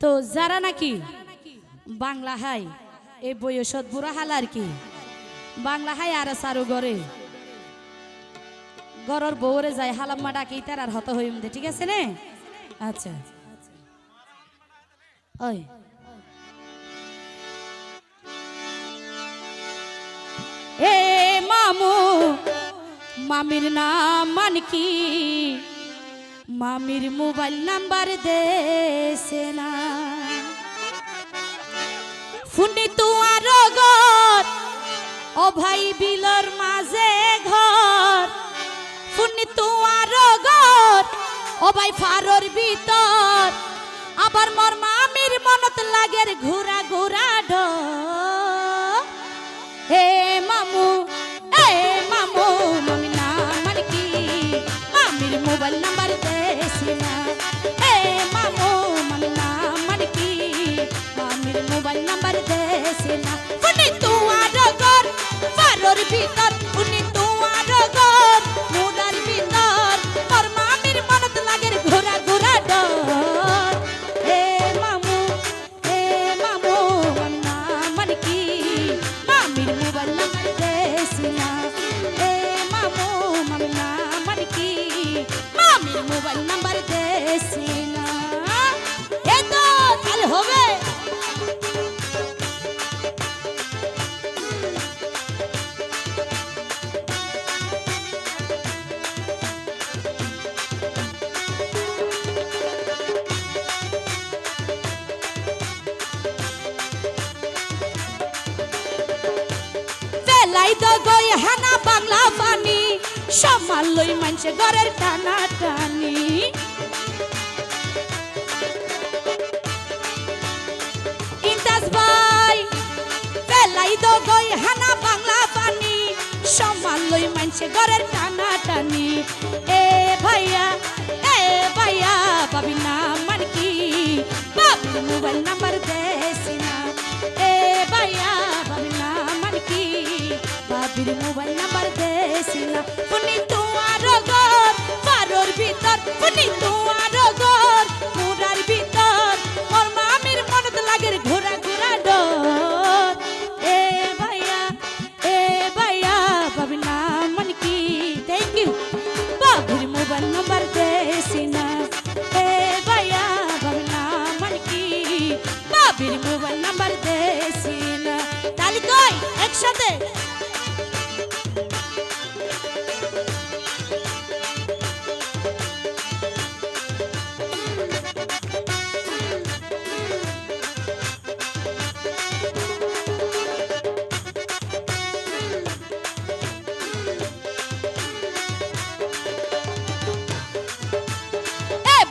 তো যারা নাকি বাংলা হাই এই বয়সত বুড়া হাল আর কি। বাংলা হাই আর সারু গরে গরর বউরে যায় হালাম্মা ডাকি, তার আর হত হইম দে, ঠিক আছে নে? আচ্ছা। ওই। এ মামু, মামির নাম মান কি মামির মোবাইল নাম্বার দেছে না। ফুনি তুয়ার ঘর ও ভাই বিলর মাঝে ঘর। ফুনি তুয়ার ঘর ও ভাই ফারর ভিতর। আবার মোর মামির মনত লাগের ঘুরা মোবাইল নাম্বার দেছি না। এ তো তাহলে হবে। বেলাই তো গই হানা সমান লই মানছে ঘরের টানা টানি। ইন্দাস ভাই বেলাই তো গই হানা বাংলা পানি সমান লই মানছে ঘরের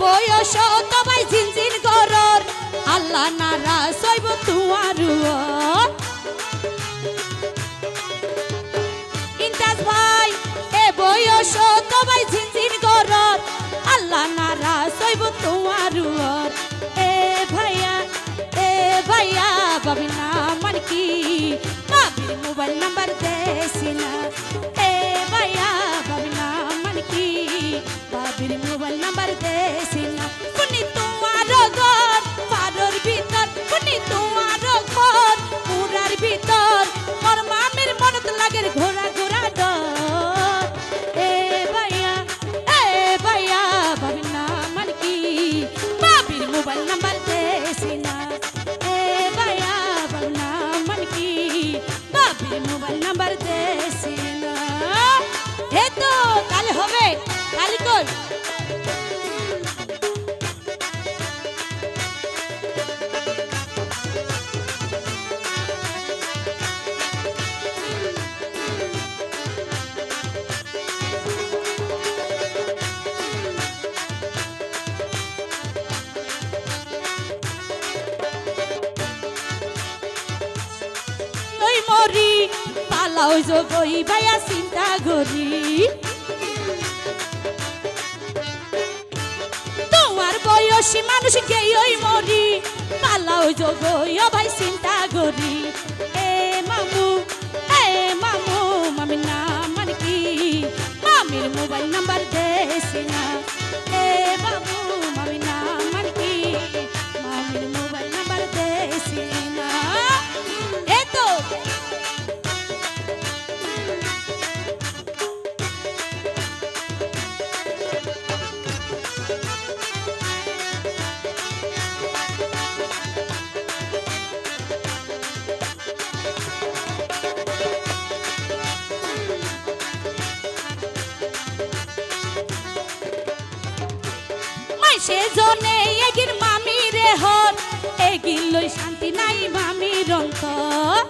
বয়স, তবাই জিনজিন গরর। আল্লাহ নারা সইব তুয়ারু। ইন্দাস ভাই, এ বয়স, তবাই জিনজিন গরর। আল্লাহ নারা সইব তুয়ারু। এ ভাইয়া এ ভাইয়া, বাবি না মান বাবির মোবাইল নাম্বার দেছি না। এ ভাইয়া, বাবি না মান কি? বাবির মোবাইল না এ তো কাল হবে কালি মরি পালাও জগই ভাইয়া চিন্তা করি। তোমার বয়সী মানুষ গেই মরি পালাও জগই ভাই চিন্তা মাইসে জনে এগির মামি রে হর এগিল লই শান্তি নাই মামির অন্তর।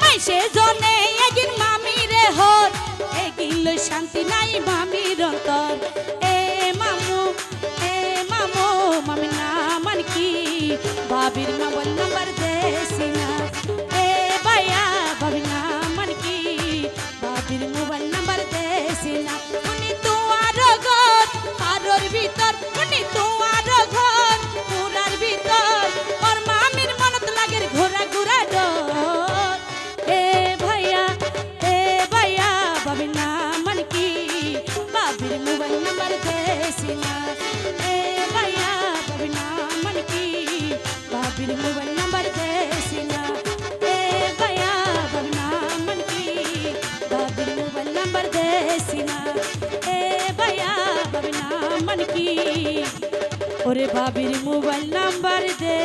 মাইসে জনে এগিন মামি রে হর এগিল শান্তি নাই মামির অন্তর। এ মামু এ মামু মামি না মান কি? বাবির মোবাইল নাম্বার ওরে বাবির মোবাইল নাম্বার দে